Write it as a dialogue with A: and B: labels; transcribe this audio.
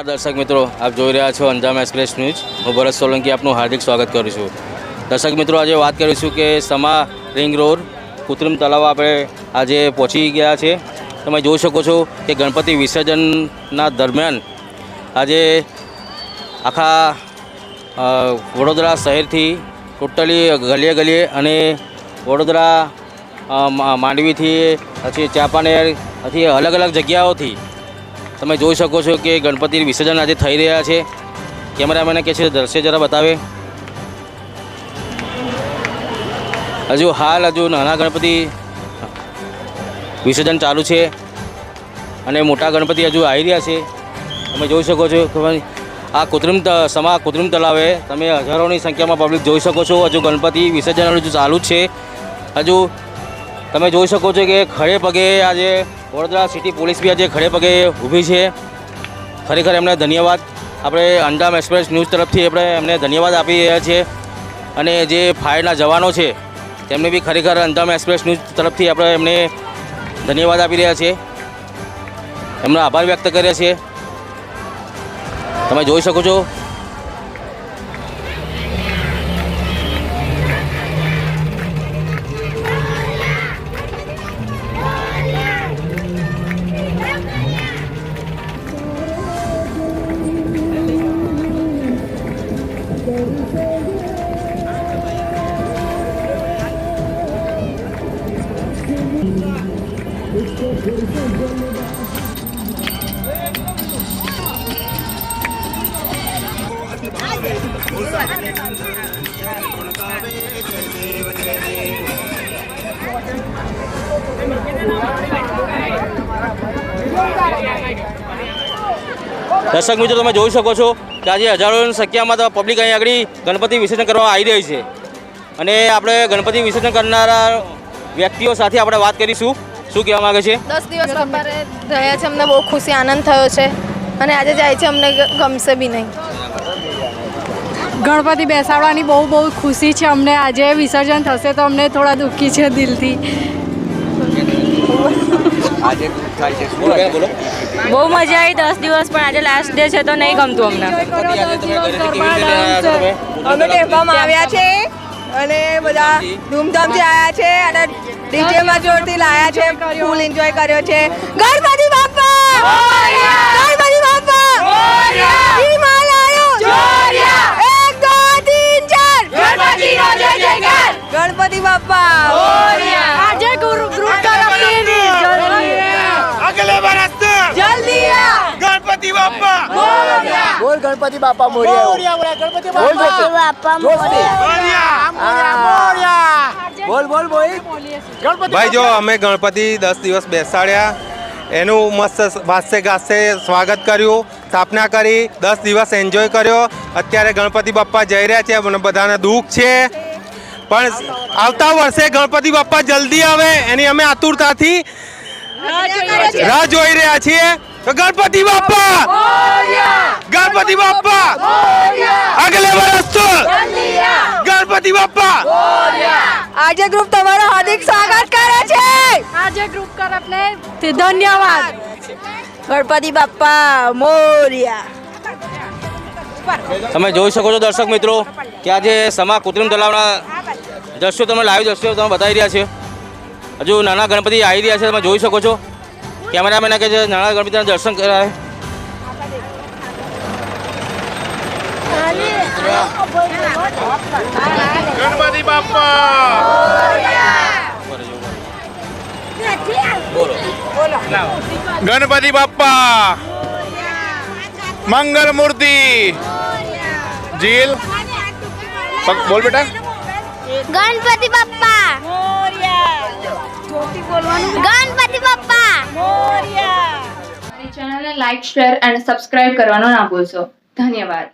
A: નમસ્કાર દર્શક મિત્રો, આપ જોઈ રહ્યા છો અંજામ એક્સપ્રેસ ન્યૂઝ. હું ભરત સોલંકી આપનું હાર્દિક સ્વાગત કરું છું. દર્શક મિત્રો, આજે વાત કરીશું કે સમા રિંગ રોડ, કૃત્રિમ તળાવ આપણે આજે પહોંચી ગયા છે. તમે જોઈ શકો છો કે ગણપતિ વિસર્જનના દરમિયાન આજે આખા વડોદરા શહેરથી ટોટલી ગલીએ ગલીએ અને વડોદરા માંડવીથી પછી ચાંપાનેર, પછી અલગ અલગ જગ્યાઓથી તમે જોઈ શકો છો કે ગણપતિ વિસર્જન આજે થઈ રહ્યા છે. કેમેરામેને કે છે દ્રશ્ય જરા બતાવે. હજુ હાલ હજુ નાના ગણપતિ વિસર્જન ચાલુ છે અને મોટા ગણપતિ હજુ આવી રહ્યા છે. તમે જોઈ શકો છો આ કૃત્રિમ સમા કૃત્રિમ તલાવે તમે હજારોની સંખ્યામાં પબ્લિક જોઈ શકો છો. હજુ ગણપતિ વિસર્જન હજુ ચાલુ છે. હજુ તમે જોઈ શકો છો કે ખડે પગે આજે વડોદરા સિટી પોલીસ બી આજે ખડે પગે ઊભી છે. ખરેખર એમને ધન્યવાદ. આપણે અંજામ એક્સપ્રેસ ન્યૂઝ તરફથી આપણે એમને ધન્યવાદ આપી રહ્યા છીએ. અને જે ફાયરના જવાનો છે, તેમને બી ખરેખર અંજામ એક્સપ્રેસ ન્યૂઝ તરફથી આપણે એમને ધન્યવાદ આપી રહ્યા છીએ. એમનો આભાર વ્યક્ત કર્યા છીએ. તમે જોઈ શકો છો દર્શક મિત્રો, તમે જોઈ શકો છો કે આજે હજારોની સંખ્યામાં પબ્લિક અહીં આગળ ગણપતિ વિસર્જન કરવા આવી રહી છે. અને આપણે ગણપતિ વિસર્જન કરનારા વ્યક્તિઓ સાથે આપણે વાત કરીશું. શું કહેવા માંગે છે?
B: દસ દિવસ બાપારે રહ્યા છે અમને બહુ ખુશી આનંદ થયો છે. અને આજે જાય છે અમને ગમશે બી નહીં.
C: ગણપતિ બેસાડવાની બહુ બહુ ખુશી છે અમને. આજે વિસર્જન થશે તો અમને થોડા દુઃખી છે દિલથી.
D: બહુ મજા આવી દસ દિવસ પણ આજે લાસ્ટ ડે છે તો નહીં ગમતું અમને?
E: અમે ટેમ્પામાં આવ્યા છે. અને બધા ધૂમધામથી આવ્યા છે અને ડીજેમાં જોરથી લાયા છે. ફૂલ એન્જોય કર્યો છે. ગણપતિ બાપા! ગણપતિ બાપા! ગણપતિ બાપા!
C: આજે ગુરુ ગ્રુપ તરફથી
F: અગલે બરસ
E: જલ્દી. આ
F: ગણપતિ બાપા
G: બોલ ગણપતિ બાપા. મોરિયા. બોલ બોલ બોલ. બોલ
F: ભાઈ જો અમે ગણપતિ દસ દિવસ બેસાડ્યા. એનું મસ્ત વાસ્ય ગાસ્ય સ્વાગત કર્યું સ્થાપના કરી દસ દિવસ એન્જોય કર્યો. અત્યારે ગણપતિ બાપ્પા જઈ રહ્યા છે મને બધાને દુઃખ છે. પણ આવતા વર્ષે ગણપતિ બાપ્પા જલ્દી આવે એની અમે આતુરતાથી રાહ જોઈ રહ્યા છીએ. ગણપતિ બાપા! ગણપતિ બાપા! અગલે વર્ષ તો ગણપતિ બાપા!
E: આજે ગ્રુપ તમારો હાર્દિક સ્વાગત કરે છે!
C: આજે ગ્રુપ તરફને ધન્યવાદ.
E: ગણપતિ બાપા મોરિયા.
A: તમે જોઈ શકો છો દર્શક મિત્રો કે આજે સમા કૃત્રિમ તળાવના દ્રશ્યો તમે લાઈવ દ્રશ્યો તમે બતાવી રહ્યા છે. હજુ નાના ગણપતિ આવી રહ્યા છે તમે જોઈ શકો છો. કેમેરામેન કે છે નાના ગણપતિના દર્શન કરાય
F: ગણપતિ બાપ્પા
A: બોલો
F: ગણપતિ બાપ્પા મંગલ મૂર્તિ જીલ પગ- બોલ બેટા
H: ગણપતિ બાપ્પા ગણપતિ બાપ્પા
D: ચેનલને લાઈક શેર અને સબસ્ક્રાઇબ કરવાનો ના ભૂલશો. ધન્યવાદ.